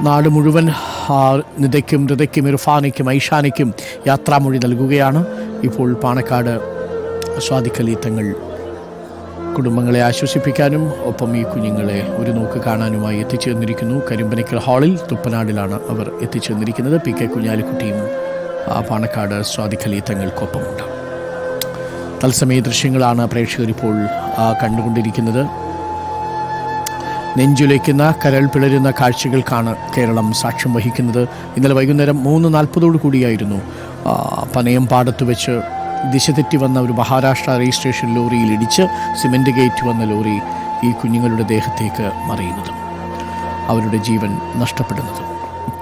നാട് മുഴുവൻ നിതയ്ക്കും ഹൃദയ്ക്കും ഇർഫാനയ്ക്കും ഐഷാനയ്ക്കും യാത്രാമൊഴി നൽകുകയാണ്. ഇപ്പോൾ പാണക്കാട് സ്വാദിക്കലീത്തങ്ങൾ തങ്ങൾ കുടുംബങ്ങളെ ആശ്വസിപ്പിക്കാനും ഒപ്പം ഈ കുഞ്ഞുങ്ങളെ ഒരു നോക്ക് കാണാനുമായി എത്തിച്ചേർന്നിരിക്കുന്നു. കരിമ്പനക്കൽ ഹാളിൽ തുപ്പനാടിലാണ് അവർ എത്തിച്ചേർന്നിരിക്കുന്നത്. പി കെ കുഞ്ഞാലിക്കുട്ടിയും ആ, പാണക്കാട് സ്വാദിക്കലീത്തങ്ങൾക്കൊപ്പമുണ്ട് തങ്ങൾക്കൊപ്പമുണ്ട്. തത്സമയ ദൃശ്യങ്ങളാണ് പ്രേക്ഷകരിപ്പോൾ കണ്ടുകൊണ്ടിരിക്കുന്നത്. നെഞ്ചുലയ്ക്കുന്ന കരൾ പിളരുന്ന കാഴ്ചകൾക്കാണ് കേരളം സാക്ഷ്യം വഹിക്കുന്നത്. ഇന്നലെ വൈകുന്നേരം മൂന്ന് നാൽപ്പതോടു കൂടിയായിരുന്നു. പനയം പാടത്ത് വെച്ച് ദിശ തെറ്റി വന്ന ഒരു മഹാരാഷ്ട്ര രജിസ്ട്രേഷൻ ലോറിയിൽ ഇടിച്ച് സിമെന്റ് ഗേറ്റ് വന്ന ലോറി ഈ കുഞ്ഞുങ്ങളുടെ ദേഹത്തേക്ക് മറിയുന്നത്. അവരുടെ ജീവൻ നഷ്ടപ്പെടുന്നത്.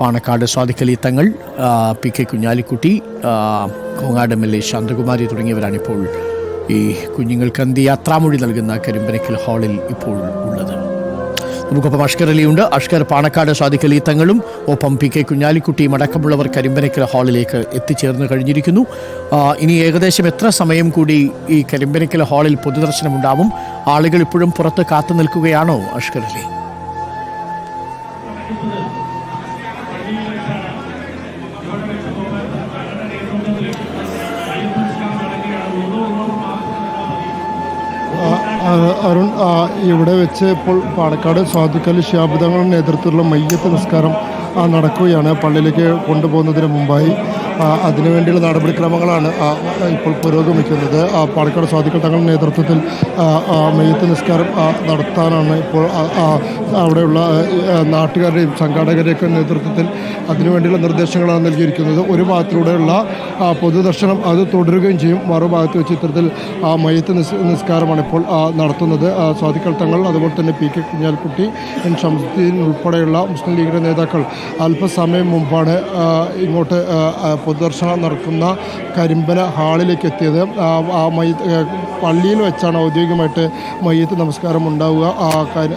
Panakkad Sadikali Thangal P K Kunhalikutty Kongad M L A Santhakumari തുടങ്ങിയവരാണിപ്പോൾ ഈ കുഞ്ഞുങ്ങൾക്ക് അന്ത്യയാത്രാമൊഴി നൽകുന്ന കരിമ്പനക്കൽ ഹാളിൽ ഇപ്പോൾ ഉള്ളത്. നമുക്കൊപ്പം അഷ്കർ അലിയുണ്ട്. അഷ്കർ പാണക്കാട് സാദിഖ് അലി തങ്ങളും ഒപ്പം പി കെ കുഞ്ഞാലിക്കുട്ടിയും അടക്കമുള്ളവർ കരിമ്പനക്കര ഹാളിലേക്ക് എത്തിച്ചേർന്ന് കഴിഞ്ഞിരിക്കുന്നു. ഇനി ഏകദേശം എത്ര സമയം കൂടി ഈ കരിമ്പനക്കര ഹാളിൽ പൊതുദർശനം ഉണ്ടാവും ആളുകൾ ഇപ്പോഴും പുറത്ത് കാത്തു നിൽക്കുകയാണോ അഷ്കർ അലി? അരുൺ ഇവിടെ വെച്ച് ഇപ്പോൾ പാലക്കാട് സ്വാധുക്കലി ശാബിതങ്ങളുടെ നേതൃത്വത്തിലുള്ള മയ്യത്ത് നിസ്കാരം നടക്കുകയാണ്. പള്ളിയിലേക്ക് കൊണ്ടുപോകുന്നതിന് മുമ്പായി. അതിനുവേണ്ടിയുള്ള നടപടിക്രമങ്ങളാണ് ഇപ്പോൾ പുരോഗമിക്കുന്നത്. പാലക്കാട് സ്വാതിക്കൾ തങ്ങളുടെ നേതൃത്വത്തിൽ ആ, നിസ്കാരം നടത്താനാണ് ഇപ്പോൾ അവിടെയുള്ള നാട്ടുകാരുടെയും സംഘാടകരുടെയൊക്കെ നേതൃത്വത്തിൽ അതിനുവേണ്ടിയുള്ള നിർദ്ദേശങ്ങളാണ് നൽകിയിരിക്കുന്നത്. ഒരു ഭാഗത്തിലൂടെയുള്ള പൊതുദർശനം അത് തുടരുകയും ചെയ്യും. മറുഭാഗത്ത് വെച്ച് ഇത്തരത്തിൽ മയ്യത്ത് നിസ് നിസ്കാരമാണ് ഇപ്പോൾ നടത്തുന്നത്. സ്വാതിക്കൾ തങ്ങൾ അതുപോലെ തന്നെ P K Kunhalikutty N Shamsuddin ഉൾപ്പെടെയുള്ള മുസ്ലിം ലീഗിന്റെ നേതാക്കൾ അല്പസമയം മുമ്പാണ് ഇങ്ങോട്ട് പൊതുദർശനം നടക്കുന്ന കരിമ്പന ഹാളിലേക്ക് എത്തിയത്. ആ, മയ്യ പള്ളിയിൽ വെച്ചാണ് ഔദ്യോഗികമായിട്ട് മയ്യത്ത് നമസ്കാരം ഉണ്ടാവുക.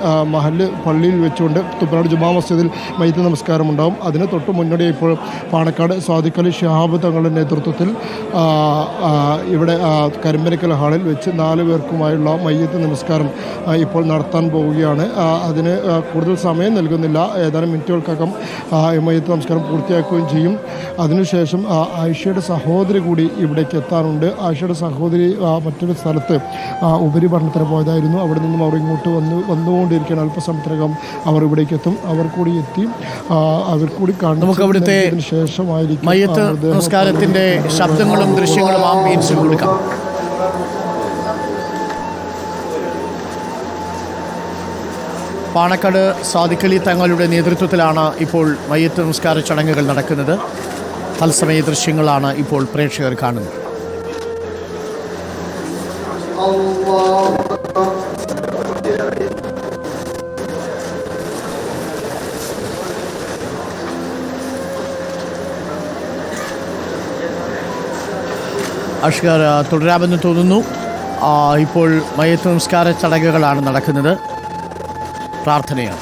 ആ മഹൽ പള്ളിയിൽ വെച്ചുകൊണ്ട് തുപ്പനാട് ജുമാ മസ്ജിദിൽ മയ്യത്ത് നമസ്കാരം ഉണ്ടാവും. അതിന് തൊട്ട് മുന്നോടി ഇപ്പോൾ പാണക്കാട് സ്വാദിഖലി ഷിഹാബ് തങ്ങളുടെ നേതൃത്വത്തിൽ ഇവിടെ കരിമ്പനക്കൽ ഹാളിൽ വെച്ച് നാല് പേർക്കുമായുള്ള മയ്യത്ത് നമസ്കാരം ഇപ്പോൾ നടത്താൻ പോവുകയാണ്. അതിന് കൂടുതൽ സമയം നൽകുന്നില്ല. ഏതാനും മിനിറ്റുകൾക്കകം മയ്യത്ത് നമസ്കാരം പൂർത്തിയാക്കുകയും ചെയ്യും. അതിനുശേഷം ആ, ആയിഷയുടെ സഹോദരി കൂടി ഇവിടേക്ക് എത്താറുണ്ട്. ആയിഷയുടെ സഹോദരി മറ്റൊരു സ്ഥലത്ത് ആ, ഉപരിപഠനത്തിന് പോയതായിരുന്നു. അവിടെ നിന്നും അവർ ഇങ്ങോട്ട് വന്ന് വന്നുകൊണ്ടിരിക്കുകയാണ്. അല്പസമയത്തിനകം അവർ ഇവിടേക്ക് എത്തും. അവർ കൂടി എത്തി അവർ കൂടി നമുക്ക് അവിടുത്തെ ശേഷമായിരിക്കും മയ്യത്ത് ശബ്ദങ്ങളും ദൃശ്യങ്ങളും ആംബിയൻസും കൊടുക്കാം. പാണക്കാട് സാദിഖലി തങ്ങളുടെ നേതൃത്വത്തിലാണ് ഇപ്പോൾ മയ്യത്ത് നമസ്കാര ചടങ്ങുകൾ നടക്കുന്നത്. തത്സമയ ദൃശ്യങ്ങളാണ് ഇപ്പോൾ പ്രേക്ഷകർ കാണുന്നത്. അഷ്കർ തുടരാമെന്ന് തോന്നുന്നു. ഇപ്പോൾ മയത്ത് നമസ്കാര ചടങ്ങുകളാണ് നടക്കുന്നത്. പ്രാർത്ഥനയാണ്.